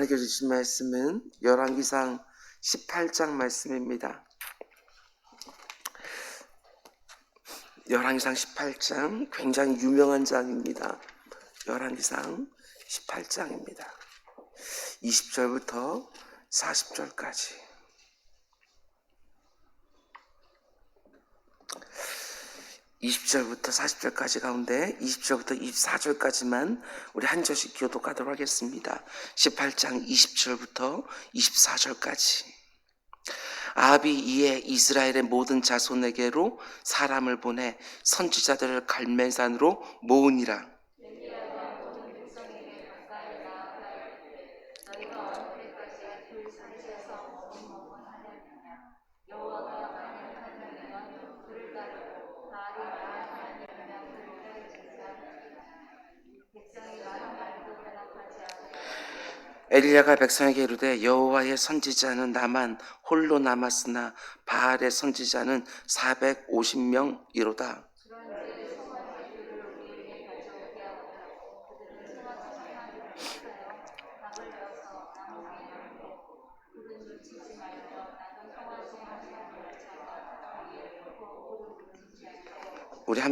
하나님께 주신 말씀은 열왕기상 18장 말씀입니다. 열왕기상 18장 굉장히 유명한 장입니다. 열왕기상 18장입니다. 20절부터 40절까지. (20절부터 40절까지) 가운데 (20절부터 24절까지만) 우리 한 절씩 교독하도록 하겠습니다. (18장) (20절부터 24절까지) 아합이 이에 이스라엘의 모든 자손에게로 사람을 보내 선지자들을 갈멜산으로 모으니라 엘리야가 백성에게 이르되 여호와의 선지자는 나만 홀로 남았으나 바알의 선지자는 450명이로다.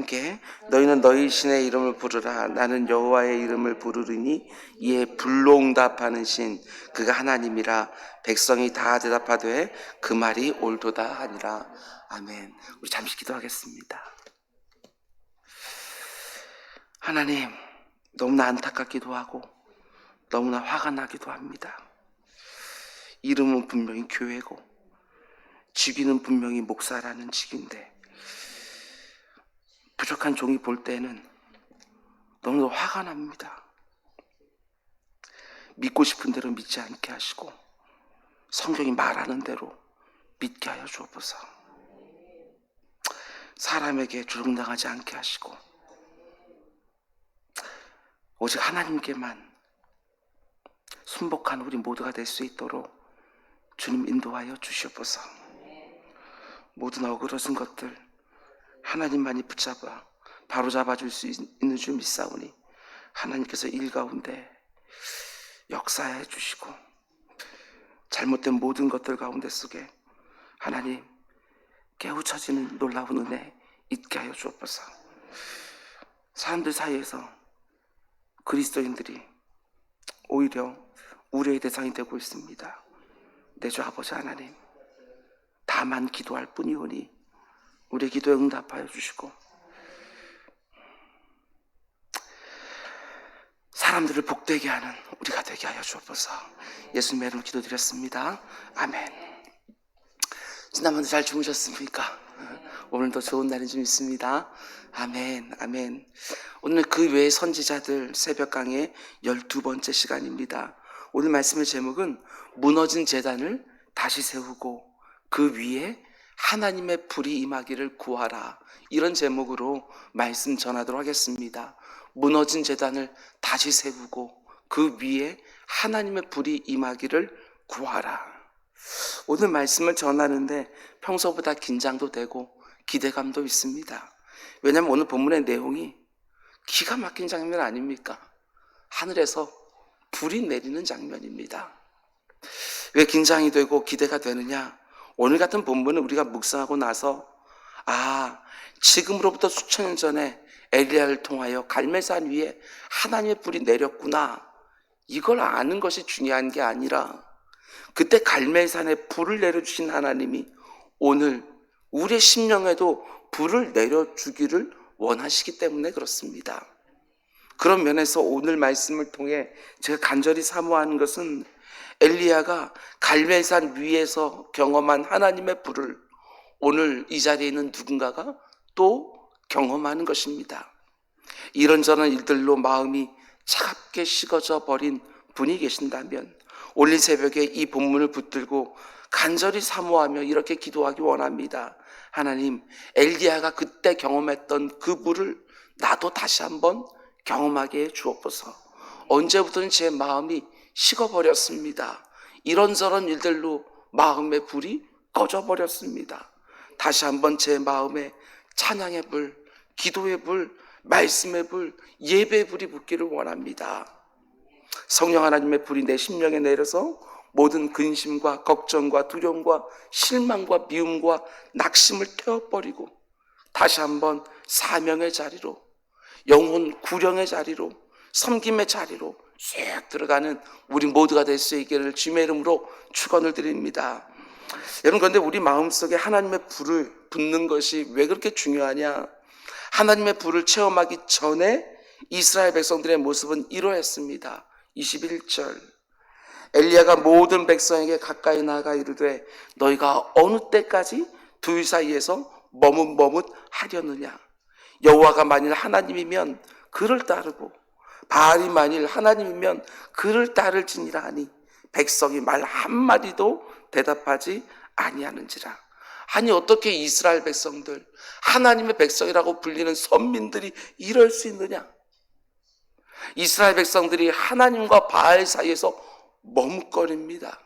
함께 너희는 너희 신의 이름을 부르라. 나는 여호와의 이름을 부르리니 이에 불로 응답하는 신 그가 하나님이라. 백성이 다 대답하되 그 말이 옳도다 하니라. 아멘. 우리 잠시 기도하겠습니다. 하나님 너무나 안타깝기도 하고 너무나 화가 나기도 합니다. 이름은 분명히 교회고 직위는 분명히 목사라는 직인데 부족한 종이 볼 때는 너무 화가 납니다. 믿고 싶은 대로 믿지 않게 하시고 성경이 말하는 대로 믿게 하여 주옵소서. 사람에게 주름당하지 않게 하시고 오직 하나님께만 순복한 우리 모두가 될 수 있도록 주님 인도하여 주시옵소서. 모든 어그러진 것들 하나님만이 붙잡아 바로 잡아줄 수 있는 줄 믿사오니 하나님께서 일 가운데 역사해 주시고 잘못된 모든 것들 가운데 속에 하나님 깨우쳐지는 놀라운 은혜 있게 하여 주옵소서. 사람들 사이에서 그리스도인들이 오히려 우려의 대상이 되고 있습니다. 내 주 아버지 하나님, 다만 기도할 뿐이오니 우리 기도에 응답하여 주시고 사람들을 복되게 하는 우리가 되게 하여 주옵소서. 예수님의 이름으로 기도드렸습니다. 아멘. 지난번에 잘 주무셨습니까? 오늘도 좋은 날인 줄 믿습니다. 아멘, 아멘. 오늘 그 외의 선지자들 새벽 강의 12번째 시간입니다. 오늘 말씀의 제목은 무너진 재단을 다시 세우고 그 위에 하나님의 불이 임하기를 구하라. 이런 제목으로 말씀 전하도록 하겠습니다. 무너진 재단을 다시 세우고 그 위에 하나님의 불이 임하기를 구하라. 오늘 말씀을 전하는데 평소보다 긴장도 되고 기대감도 있습니다. 왜냐하면 오늘 본문의 내용이 기가 막힌 장면 아닙니까? 하늘에서 불이 내리는 장면입니다. 왜 긴장이 되고 기대가 되느냐? 오늘 같은 본문은 우리가 묵상하고 나서 아 지금으로부터 수천 년 전에 엘리야를 통하여 갈멜산 위에 하나님의 불이 내렸구나 이걸 아는 것이 중요한 게 아니라 그때 갈멜산에 불을 내려주신 하나님이 오늘 우리의 심령에도 불을 내려주기를 원하시기 때문에 그렇습니다. 그런 면에서 오늘 말씀을 통해 제가 간절히 사모하는 것은 엘리야가 갈멜산 위에서 경험한 하나님의 불을 오늘 이 자리에 있는 누군가가 또 경험하는 것입니다. 이런저런 일들로 마음이 차갑게 식어져 버린 분이 계신다면 오늘 새벽에 이 본문을 붙들고 간절히 사모하며 이렇게 기도하기 원합니다. 하나님, 엘리야가 그때 경험했던 그 불을 나도 다시 한번 경험하게 해 주옵소서. 언제부터는 제 마음이 식어버렸습니다. 이런저런 일들로 마음의 불이 꺼져버렸습니다. 다시 한번 제 마음에 찬양의 불, 기도의 불, 말씀의 불, 예배의 불이 붙기를 원합니다. 성령 하나님의 불이 내 심령에 내려서 모든 근심과 걱정과 두려움과 실망과 미움과 낙심을 태워버리고 다시 한번 사명의 자리로 영혼 구령의 자리로 섬김의 자리로 쑥 들어가는 우리 모두가 될 수 있기를 주님의 이름으로 축원을 드립니다. 여러분 그런데 우리 마음속에 하나님의 불을 붙는 것이 왜 그렇게 중요하냐? 하나님의 불을 체험하기 전에 이스라엘 백성들의 모습은 이러했습니다. 21절 엘리야가 모든 백성에게 가까이 나가 이르되 너희가 어느 때까지 둘 사이에서 머뭇머뭇 하려느냐 여호와가 만일 하나님이면 그를 따르고 바알이 만일 하나님이면 그를 따를지니라 하니 백성이 말 한마디도 대답하지 아니하는지라 아니 어떻게 이스라엘 백성들 하나님의 백성이라고 불리는 선민들이 이럴 수 있느냐 이스라엘 백성들이 하나님과 바알 사이에서 머뭇거립니다.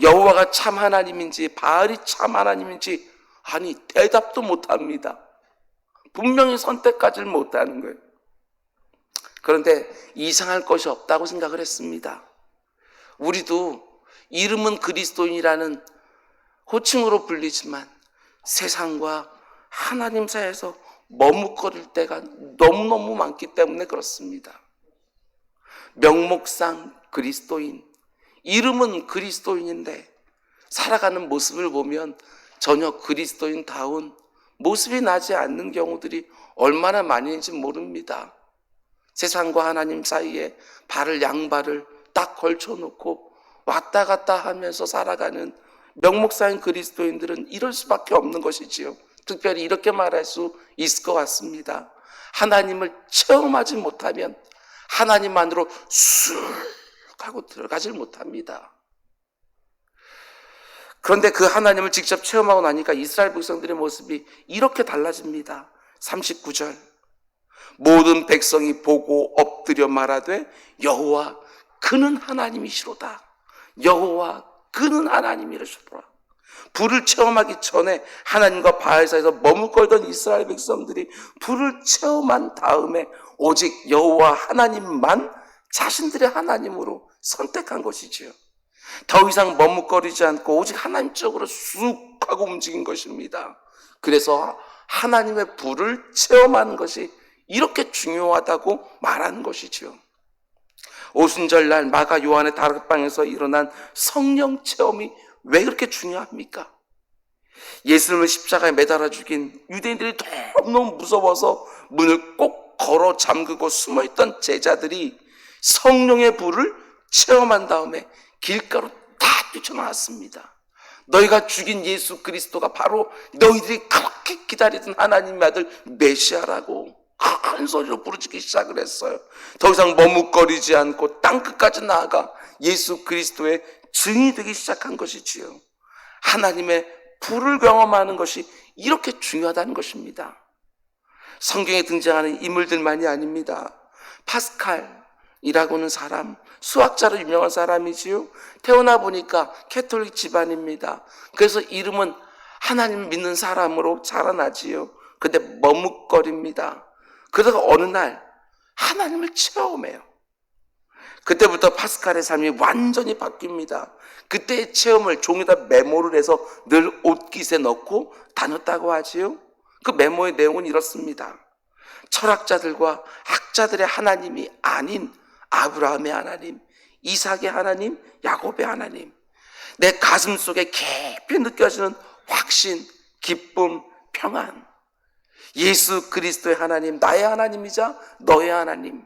여호와가 참 하나님인지 바알이 참 하나님인지 아니 대답도 못합니다. 분명히 선택하지를 못하는 거예요. 그런데 이상할 것이 없다고 생각을 했습니다. 우리도 이름은 그리스도인이라는 호칭으로 불리지만 세상과 하나님 사이에서 머뭇거릴 때가 너무너무 많기 때문에 그렇습니다. 명목상 그리스도인, 이름은 그리스도인인데 살아가는 모습을 보면 전혀 그리스도인다운 모습이 나지 않는 경우들이 얼마나 많은지 모릅니다. 세상과 하나님 사이에 발을 양발을 딱 걸쳐놓고 왔다 갔다 하면서 살아가는 명목사인 그리스도인들은 이럴 수밖에 없는 것이지요. 특별히 이렇게 말할 수 있을 것 같습니다. 하나님을 체험하지 못하면 하나님만으로 쑥 하고 들어가질 못합니다. 그런데 그 하나님을 직접 체험하고 나니까 이스라엘 백성들의 모습이 이렇게 달라집니다. 39절. 모든 백성이 보고 엎드려 말하되 여호와 그는 하나님이시로다. 여호와 그는 하나님이시로다. 불을 체험하기 전에 하나님과 바알 사이에서 머뭇거리던 이스라엘 백성들이 불을 체험한 다음에 오직 여호와 하나님만 자신들의 하나님으로 선택한 것이지요. 더 이상 머뭇거리지 않고 오직 하나님 쪽으로 쑥 하고 움직인 것입니다. 그래서 하나님의 불을 체험하는 것이 이렇게 중요하다고 말하는 것이지요. 오순절날 마가 요한의 다락방에서 일어난 성령 체험이 왜 그렇게 중요합니까? 예수님을 십자가에 매달아 죽인 유대인들이 너무너무 무서워서 문을 꼭 걸어 잠그고 숨어 있던 제자들이 성령의 불을 체험한 다음에 길가로 다 뛰쳐나왔습니다. 너희가 죽인 예수 그리스도가 바로 너희들이 그렇게 기다리던 하나님의 아들 메시아라고 큰 소리로 부르짖기 시작을 했어요. 더 이상 머뭇거리지 않고 땅 끝까지 나아가 예수 그리스도의 증이 되기 시작한 것이지요. 하나님의 불을 경험하는 것이 이렇게 중요하다는 것입니다. 성경에 등장하는 인물들만이 아닙니다. 파스칼이라고는 사람, 수학자로 유명한 사람이지요. 태어나 보니까 캐톨릭 집안입니다. 그래서 이름은 하나님 믿는 사람으로 자라나지요. 근데 머뭇거립니다. 그러다가 어느 날 하나님을 체험해요. 그때부터 파스칼의 삶이 완전히 바뀝니다. 그때의 체험을 종이다 메모를 해서 늘 옷깃에 넣고 다녔다고 하지요. 그 메모의 내용은 이렇습니다. 철학자들과 학자들의 하나님이 아닌 아브라함의 하나님, 이삭의 하나님, 야곱의 하나님, 내 가슴 속에 깊이 느껴지는 확신, 기쁨, 평안. 예수 그리스도의 하나님, 나의 하나님이자 너의 하나님.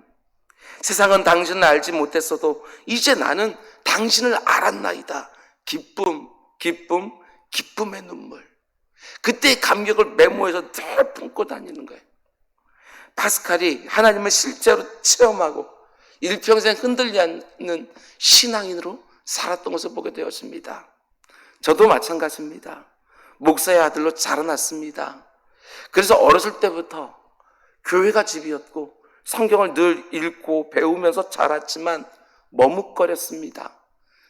세상은 당신을 알지 못했어도 이제 나는 당신을 알았나이다. 기쁨, 기쁨, 기쁨의 눈물. 그때의 감격을 메모해서 늘 품고 다니는 거예요. 파스칼이 하나님을 실제로 체험하고 일평생 흔들리 않는 신앙인으로 살았던 것을 보게 되었습니다. 저도 마찬가지입니다. 목사의 아들로 자라났습니다. 그래서 어렸을 때부터 교회가 집이었고 성경을 늘 읽고 배우면서 자랐지만 머뭇거렸습니다.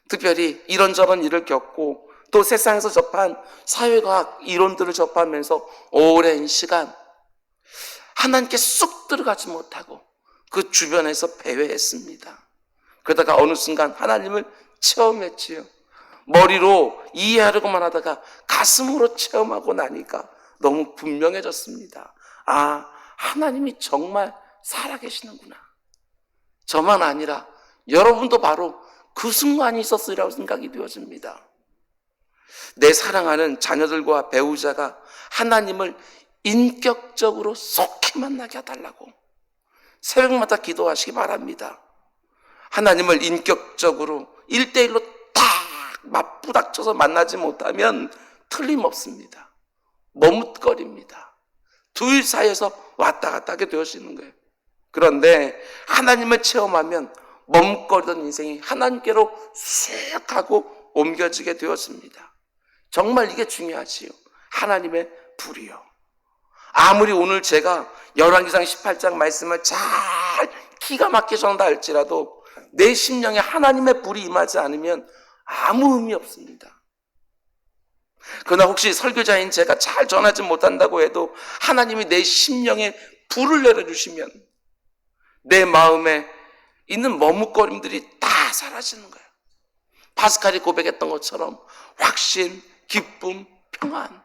특별히 이런저런 일을 겪고 또 세상에서 접한 사회과학 이론들을 접하면서 오랜 시간 하나님께 쏙 들어가지 못하고 그 주변에서 배회했습니다. 그러다가 어느 순간 하나님을 체험했지요. 머리로 이해하려고만 하다가 가슴으로 체험하고 나니까 너무 분명해졌습니다. 아, 하나님이 정말 살아계시는구나. 저만 아니라 여러분도 바로 그 순간이 있었으리라고 생각이 되어집니다. 내 사랑하는 자녀들과 배우자가 하나님을 인격적으로 속히 만나게 해달라고 새벽마다 기도하시기 바랍니다. 하나님을 인격적으로 일대일로딱 맞부닥쳐서 만나지 못하면 틀림없습니다. 머뭇거립니다. 둘 사이에서 왔다 갔다 하게 되어지는 거예요. 그런데 하나님을 체험하면 머뭇거리던 인생이 하나님께로 쑥 하고 옮겨지게 되었습니다. 정말 이게 중요하지요. 하나님의 불이요. 아무리 오늘 제가 열왕기상 18장 말씀을 잘 기가 막히게 전한다 할지라도 내 심령에 하나님의 불이 임하지 않으면 아무 의미 없습니다. 그러나 혹시 설교자인 제가 잘 전하지 못한다고 해도 하나님이 내 심령에 불을 내려주시면 내 마음에 있는 머뭇거림들이 다 사라지는 거예요. 파스칼이 고백했던 것처럼 확신, 기쁨, 평안.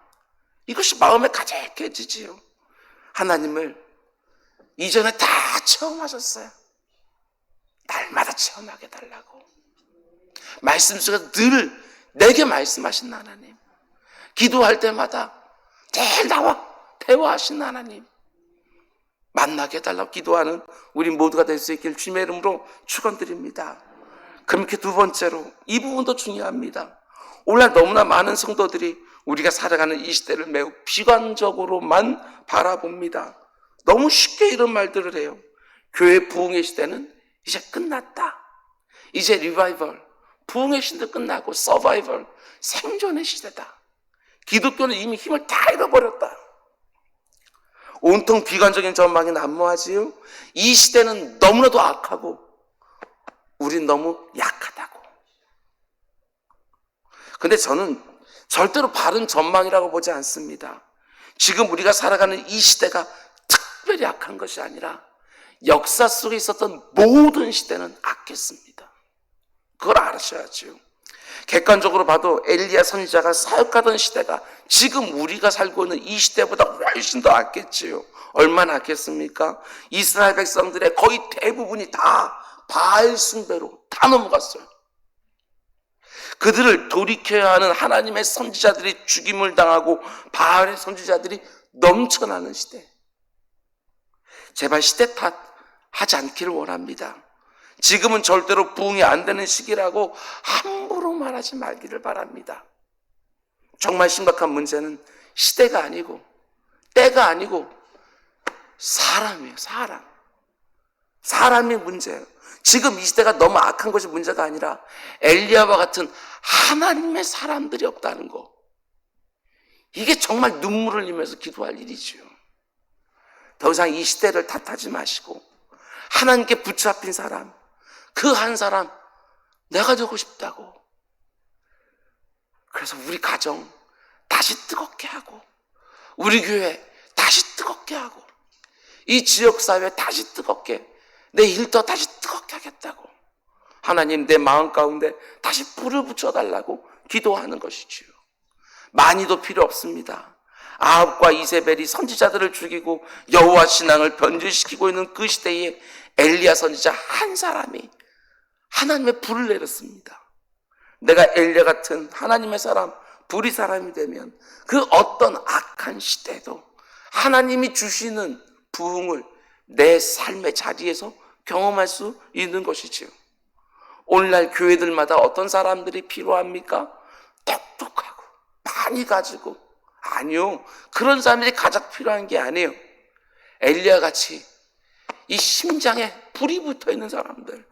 이것이 마음에 가득해지지요. 하나님을 이전에 다 체험하셨어요. 날마다 체험하게 달라고. 말씀 속에 늘 내게 말씀하신 하나님. 기도할 때마다 늘 나와 대화하신 하나님. 만나게 해달라고 기도하는 우리 모두가 될 수 있길 주님의 이름으로 축원드립니다. 그렇게 두 번째로 이 부분도 중요합니다. 오늘날 너무나 많은 성도들이 우리가 살아가는 이 시대를 매우 비관적으로만 바라봅니다. 너무 쉽게 이런 말들을 해요. 교회 부흥의 시대는 이제 끝났다. 이제 리바이벌, 부흥의 시대도 끝나고 서바이벌, 생존의 시대다. 기독교는 이미 힘을 다 잃어버렸다. 온통 비관적인 전망이 난무하지요. 이 시대는 너무나도 악하고 우린 너무 약하다고. 근데 저는 절대로 바른 전망이라고 보지 않습니다. 지금 우리가 살아가는 이 시대가 특별히 악한 것이 아니라 역사 속에 있었던 모든 시대는 악했습니다. 그걸 아셔야지요. 객관적으로 봐도 엘리야 선지자가 사역하던 시대가 지금 우리가 살고 있는 이 시대보다 훨씬 더 악했지요. 얼마나 악했습니까? 이스라엘 백성들의 거의 대부분이 다 바알 숭배로 다 넘어갔어요. 그들을 돌이켜야 하는 하나님의 선지자들이 죽임을 당하고 바알의 선지자들이 넘쳐나는 시대. 제발 시대 탓 하지 않기를 원합니다. 지금은 절대로 부흥이 안 되는 시기라고 함부로 말하지 말기를 바랍니다. 정말 심각한 문제는 시대가 아니고 때가 아니고 사람이에요. 사람. 사람이 문제예요. 지금 이 시대가 너무 악한 것이 문제가 아니라 엘리야와 같은 하나님의 사람들이 없다는 거. 이게 정말 눈물을 흘리면서 기도할 일이지요. 더 이상 이 시대를 탓하지 마시고 하나님께 붙잡힌 사람, 그 한 사람 내가 되고 싶다고. 그래서 우리 가정 다시 뜨겁게 하고 우리 교회 다시 뜨겁게 하고 이 지역 사회 다시 뜨겁게 내 일도 다시 뜨겁게 하겠다고 하나님 내 마음 가운데 다시 불을 붙여달라고 기도하는 것이지요. 많이도 필요 없습니다. 아합과 이세벨이 선지자들을 죽이고 여호와 신앙을 변질시키고 있는 그 시대에 엘리야 선지자 한 사람이 하나님의 불을 내렸습니다. 내가 엘리야 같은 하나님의 사람, 불의 사람이 되면 그 어떤 악한 시대도 하나님이 주시는 부흥을 내 삶의 자리에서 경험할 수 있는 것이지요. 오늘날 교회들마다 어떤 사람들이 필요합니까? 똑똑하고 많이 가지고 아니요 그런 사람들이 가장 필요한 게 아니에요. 엘리야 같이 이 심장에 불이 붙어 있는 사람들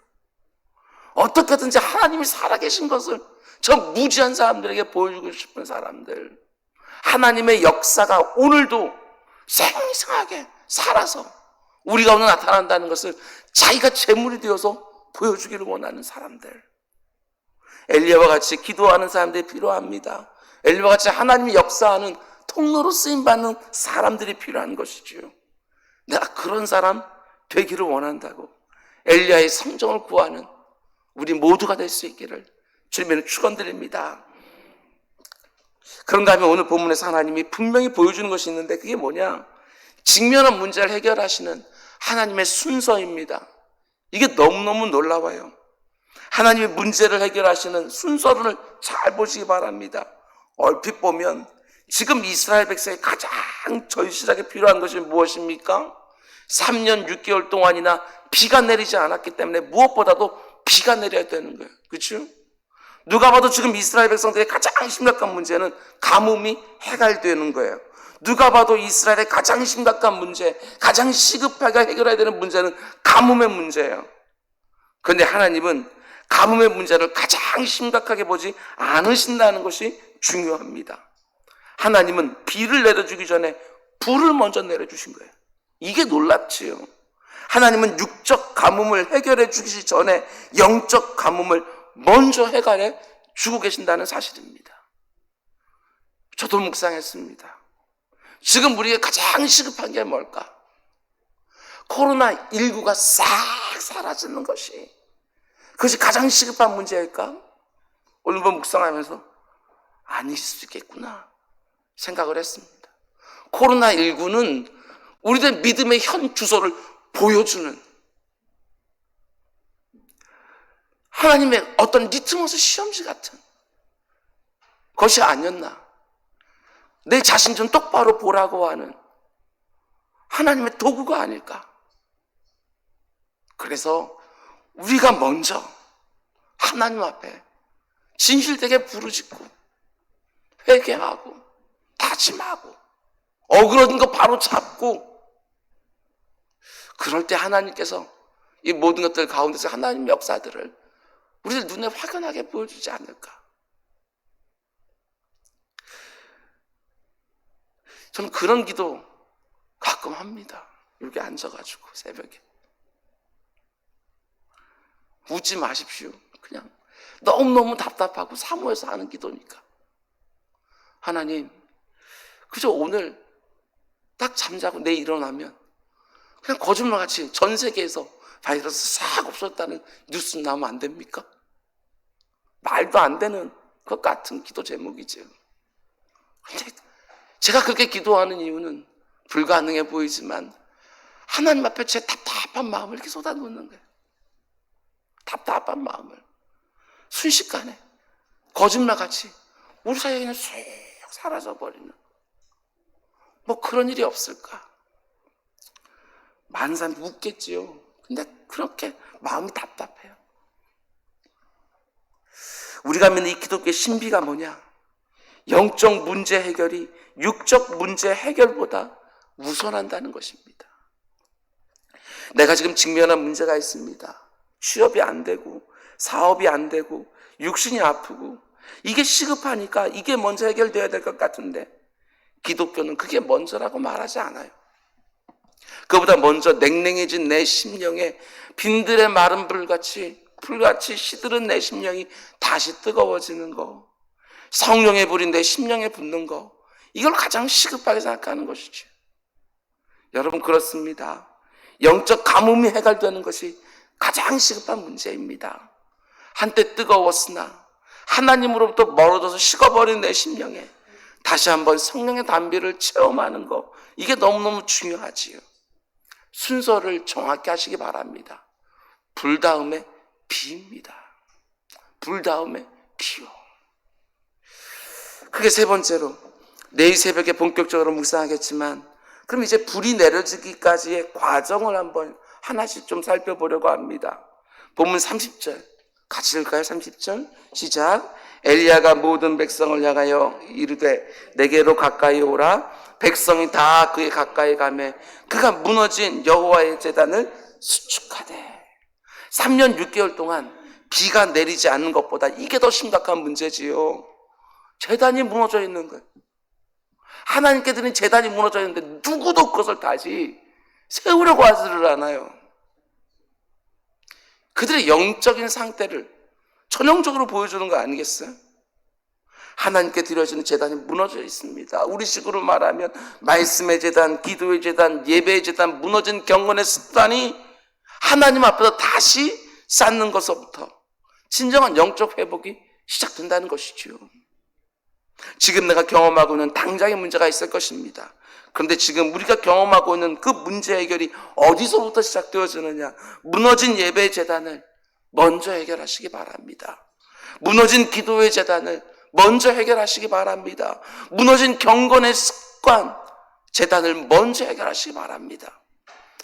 어떻게든지 하나님이 살아계신 것을 저 무지한 사람들에게 보여주고 싶은 사람들 하나님의 역사가 오늘도 생생하게 살아서 우리 가운데 나타난다는 것을 자기가 재물이 되어서 보여주기를 원하는 사람들. 엘리야와 같이 기도하는 사람들이 필요합니다. 엘리야와 같이 하나님이 역사하는 통로로 쓰임 받는 사람들이 필요한 것이지요. 내가 그런 사람 되기를 원한다고 엘리야의 성정을 구하는 우리 모두가 될 수 있기를 주님의 축원드립니다. 그런가 하면 오늘 본문에서 하나님이 분명히 보여주는 것이 있는데 그게 뭐냐? 직면한 문제를 해결하시는 하나님의 순서입니다. 이게 너무너무 놀라워요. 하나님의 문제를 해결하시는 순서를 잘 보시기 바랍니다. 얼핏 보면 지금 이스라엘 백성이 가장 절실하게 필요한 것이 무엇입니까? 3년 6개월 동안이나 비가 내리지 않았기 때문에 무엇보다도 비가 내려야 되는 거예요. 그렇죠? 누가 봐도 지금 이스라엘 백성들의 가장 심각한 문제는 가뭄이 해갈되는 거예요. 누가 봐도 이스라엘의 가장 심각한 문제, 가장 시급하게 해결해야 되는 문제는 가뭄의 문제예요. 그런데 하나님은 가뭄의 문제를 가장 심각하게 보지 않으신다는 것이 중요합니다. 하나님은 비를 내려주기 전에 불을 먼저 내려주신 거예요. 이게 놀랍지요. 하나님은 육적 가뭄을 해결해 주기 전에 영적 가뭄을 먼저 해결해 주고 계신다는 사실입니다. 저도 묵상했습니다. 지금 우리가 가장 시급한 게 뭘까? 코로나19가 싹 사라지는 것이 그것이 가장 시급한 문제일까? 오늘 본 묵상하면서 아닐 수 있겠구나 생각을 했습니다. 코로나19는 우리들 믿음의 현 주소를 보여주는 하나님의 어떤 리트머스 시험지 같은 것이 아니었나. 내 자신 좀 똑바로 보라고 하는 하나님의 도구가 아닐까. 그래서 우리가 먼저 하나님 앞에 진실되게 부르짖고 회개하고 다짐하고 어그러진 거 바로 잡고 그럴 때 하나님께서 이 모든 것들 가운데서 하나님 역사들을 우리들 눈에 확연하게 보여주지 않을까. 저는 그런 기도 가끔 합니다. 여기 앉아가지고 새벽에. 웃지 마십시오. 그냥 너무너무 답답하고 사모해서 하는 기도니까. 하나님, 그저 오늘 딱 잠자고 내일 일어나면 그냥 거짓말같이 전 세계에서 바이러스 싹 없었다는 뉴스 나오면 안 됩니까? 말도 안 되는 것 같은 기도 제목이죠. 제가 그렇게 기도하는 이유는 불가능해 보이지만 하나님 앞에 제 답답한 마음을 이렇게 쏟아놓는 거예요. 답답한 마음을 순식간에 거짓말같이 우리 사이에 그냥 쑥 사라져버리는 뭐 그런 일이 없을까? 많은 사람이 웃겠지요. 근데 그렇게 마음이 답답해요. 우리가 믿는 이 기독교의 신비가 뭐냐? 영적 문제 해결이 육적 문제 해결보다 우선한다는 것입니다. 내가 지금 직면한 문제가 있습니다. 취업이 안 되고, 사업이 안 되고, 육신이 아프고, 이게 시급하니까 이게 먼저 해결돼야 될 것 같은데, 기독교는 그게 먼저라고 말하지 않아요. 그보다 먼저 냉랭해진 내 심령에 빈들의 마른 불같이 불같이 시들은 내 심령이 다시 뜨거워지는 거, 성령의 불이 내 심령에 붙는 거, 이걸 가장 시급하게 생각하는 것이죠. 여러분 그렇습니다. 영적 가뭄이 해결되는 것이 가장 시급한 문제입니다. 한때 뜨거웠으나 하나님으로부터 멀어져서 식어버린 내 심령에 다시 한번 성령의 담비를 체험하는 거 이게 너무너무 중요하지요. 순서를 정확히 하시기 바랍니다. 불 다음에 비입니다. 불 다음에 비요. 그게 세 번째로 내일 새벽에 본격적으로 묵상하겠지만 그럼 이제 불이 내려지기까지의 과정을 한번 하나씩 좀 살펴보려고 합니다. 본문 30절 같이 읽을까요? 30절 시작 엘리야가 모든 백성을 향하여 이르되 내게로 가까이 오라 백성이 다 그의 가까이 가매 그가 무너진 여호와의 제단을 수축하되 3년 6개월 동안 비가 내리지 않는 것보다 이게 더 심각한 문제지요. 재단이 무너져 있는 거예요. 하나님께 드린 재단이 무너져 있는데 누구도 그것을 다시 세우려고 하지를 않아요. 그들의 영적인 상태를 전형적으로 보여주는 거 아니겠어요? 하나님께 드려지는 재단이 무너져 있습니다. 우리식으로 말하면 말씀의 재단, 기도의 재단, 예배의 재단, 무너진 경건의 습관이 하나님 앞에서 다시 쌓는 것부터 진정한 영적 회복이 시작된다는 것이지요. 지금 내가 경험하고 있는 당장의 문제가 있을 것입니다. 그런데 지금 우리가 경험하고 있는 그 문제 해결이 어디서부터 시작되어지느냐? 무너진 예배 재단을 먼저 해결하시기 바랍니다. 무너진 기도의 재단을 먼저 해결하시기 바랍니다. 무너진 경건의 습관 재단을 먼저 해결하시기 바랍니다.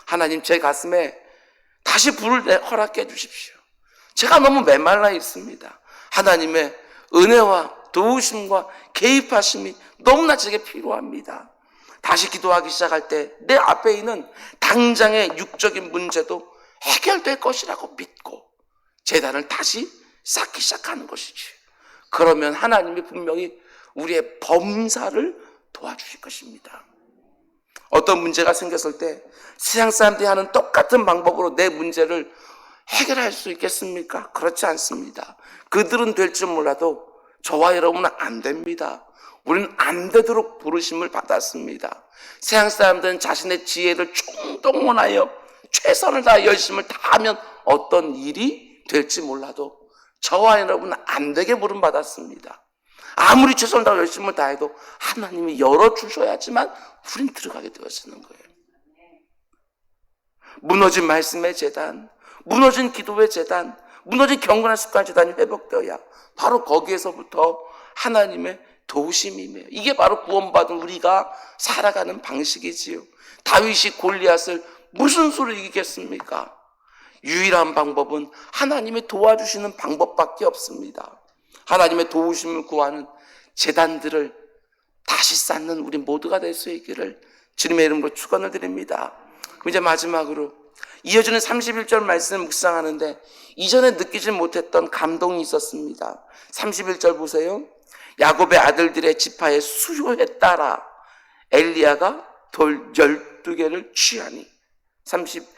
하나님 제 가슴에 다시 불을 내- 허락해 주십시오. 제가 너무 메말라 있습니다. 하나님의 은혜와 도우심과 개입하심이 너무나 제게 필요합니다. 다시 기도하기 시작할 때 내 앞에 있는 당장의 육적인 문제도 해결될 것이라고 믿고 재단을 다시 쌓기 시작하는 것이지. 그러면 하나님이 분명히 우리의 범사를 도와주실 것입니다. 어떤 문제가 생겼을 때 세상 사람들이 하는 똑같은 방법으로 내 문제를 해결할 수 있겠습니까? 그렇지 않습니다. 그들은 될 줄 몰라도 저와 여러분은 안 됩니다. 우리는 안 되도록 부르심을 받았습니다. 세상 사람들은 자신의 지혜를 총동원하여 최선을 다해 열심을 다하면 어떤 일이 될지 몰라도 저와 여러분은 안 되게 부름 받았습니다. 아무리 최선을 다해 열심을 다해도 하나님이 열어주셔야지만 우린 들어가게 되어지는 거예요. 무너진 말씀의 재단, 무너진 기도의 재단, 무너진 경건한 습관 재단이 회복되어야 바로 거기에서부터 하나님의 도우심이며 이게 바로 구원받은 우리가 살아가는 방식이지요. 다윗이 골리앗을 무슨 수로 이기겠습니까? 유일한 방법은 하나님의 도와주시는 방법밖에 없습니다. 하나님의 도우심을 구하는 재단들을 다시 쌓는 우리 모두가 될 수 있기를 주님의 이름으로 축원을 드립니다. 이제 마지막으로 이어지는 31절 말씀을 묵상하는데 이전에 느끼지 못했던 감동이 있었습니다. 31절 보세요. 야곱의 아들들의 지파의 수요에 따라 엘리야가 돌 12개를 취하니 30, 어,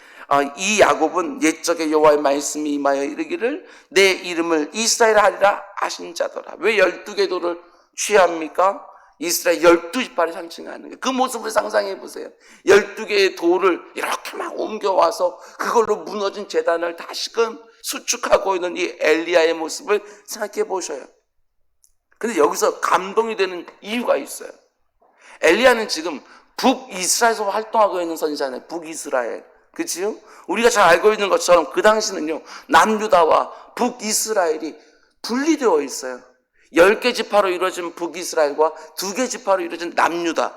이 야곱은 옛적의 여호와의 말씀이 임하여 이르기를 내 이름을 이스라엘 하리라 하신 자더라. 왜 12개 돌을 취합니까? 이스라엘 12지파를 상징하는 거예요. 그 모습을 상상해 보세요. 12개의 돌을 이렇게 막 옮겨와서 그걸로 무너진 재단을 다시금 수축하고 있는 이 엘리야의 모습을 생각해 보셔요. 근데 여기서 감동이 되는 이유가 있어요. 엘리야는 지금 북이스라엘에서 활동하고 있는 선지자네, 북이스라엘. 그치요? 우리가 잘 알고 있는 것처럼 그 당시는요, 남유다와 북이스라엘이 분리되어 있어요. 10개 지파로 이루어진 북이스라엘과 2개 지파로 이루어진 남유다.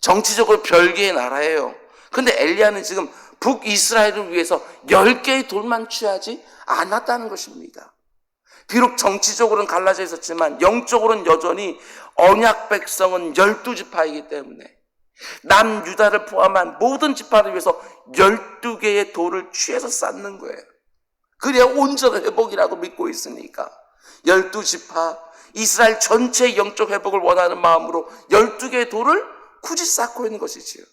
정치적으로 별개의 나라예요. 근데 엘리야는 지금 북이스라엘을 위해서 10개의 돌만 취하지 않았다는 것입니다. 비록 정치적으로는 갈라져 있었지만 영적으로는 여전히 언약 백성은 12지파이기 때문에 남유다를 포함한 모든 지파를 위해서 12개의 돌을 취해서 쌓는 거예요. 그래야 온전한 회복이라고 믿고 있으니까. 12지파, 이스라엘 전체의 영적 회복을 원하는 마음으로 12개의 돌을 굳이 쌓고 있는 것이지요.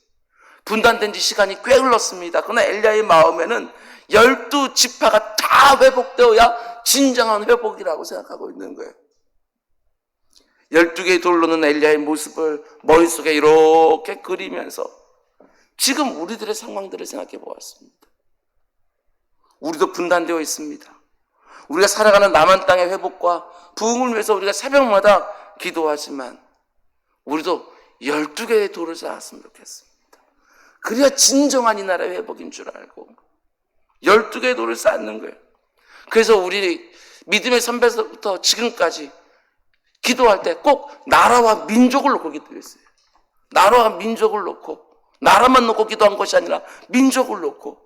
분단된 지 시간이 꽤 흘렀습니다. 그러나 엘리야의 마음에는 12지파가 다 회복되어야 진정한 회복이라고 생각하고 있는 거예요. 12개의 돌로 는 엘리야의 모습을 머릿속에 이렇게 그리면서 지금 우리들의 상황들을 생각해 보았습니다. 우리도 분단되어 있습니다. 우리가 살아가는 남한 땅의 회복과 부흥을 위해서 우리가 새벽마다 기도하지만 우리도 12개의 돌을 쌓았으면 좋겠습니다. 그래야 진정한 이 나라의 회복인 줄 알고 12개의 돌을 쌓는 거예요. 그래서 우리 믿음의 선배서부터 지금까지 기도할 때 꼭 나라와 민족을 놓고 기도했어요. 나라와 민족을 놓고 나라만 놓고 기도한 것이 아니라 민족을 놓고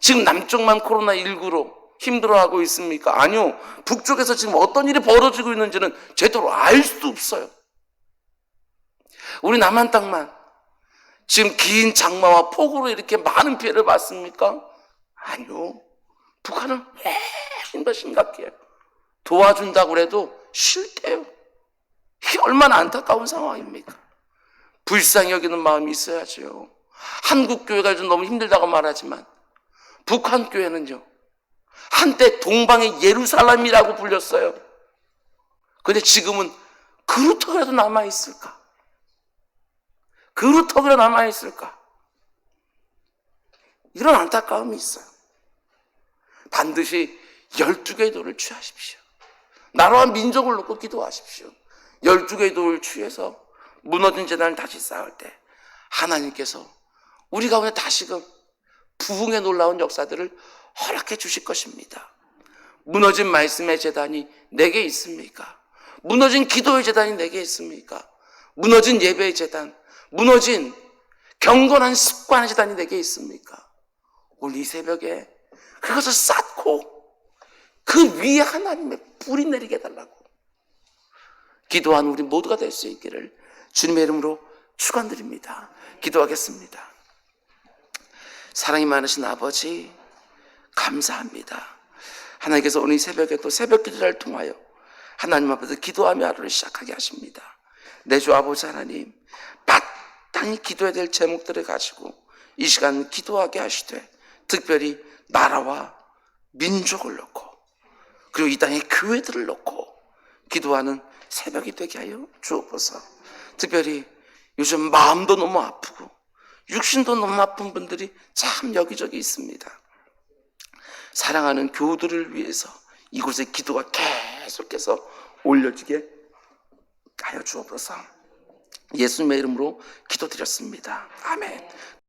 지금 남쪽만 코로나19로 힘들어하고 있습니까? 아니요. 북쪽에서 지금 어떤 일이 벌어지고 있는지는 제대로 알수 없어요. 우리 남한 땅만 지금 긴 장마와 폭우로 이렇게 많은 피해를 받습니까? 아니요. 북한은 훨씬 더 심각해요. 도와준다고 해도 싫대요. 이게 얼마나 안타까운 상황입니까? 불쌍히 여기는 마음이 있어야죠. 한국 교회가 좀 너무 힘들다고 말하지만 북한 교회는요. 한때 동방의 예루살렘이라고 불렸어요. 근데 지금은 그루터기라도 남아 있을까? 그루터기라도 남아 있을까? 이런 안타까움이 있어요. 반드시 열두 개의 돌을 취하십시오. 나라와 민족을 놓고 기도하십시오. 열두 개의 돌을 취해서 무너진 재단을 다시 쌓을 때 하나님께서 우리 가운데 다시금 부흥의 놀라운 역사들을 허락해 주실 것입니다. 무너진 말씀의 재단이 내게 있습니까? 무너진 기도의 재단이 내게 있습니까? 무너진 예배의 재단, 무너진 경건한 습관의 재단이 내게 있습니까? 오늘 이 새벽에 그것을 쌓고 그 위에 하나님의 불이 내리게 해달라고 기도하는 우리 모두가 될 수 있기를 주님의 이름으로 축원드립니다. 기도하겠습니다. 사랑이 많으신 아버지 감사합니다. 하나님께서 오늘 이 새벽에 또 새벽 기도를 통하여 하나님 앞에서 기도하며 하루를 시작하게 하십니다. 내 주 아버지 하나님 마땅히 기도해야 될 제목들을 가지고 이 시간 기도하게 하시되 특별히 나라와 민족을 놓고 그리고 이 땅의 교회들을 놓고 기도하는 새벽이 되게 하여 주옵소서. 특별히 요즘 마음도 너무 아프고 육신도 너무 아픈 분들이 참 여기저기 있습니다. 사랑하는 교우들을 위해서 이곳에 기도가 계속해서 올려지게 하여 주옵소서. 예수님의 이름으로 기도드렸습니다. 아멘.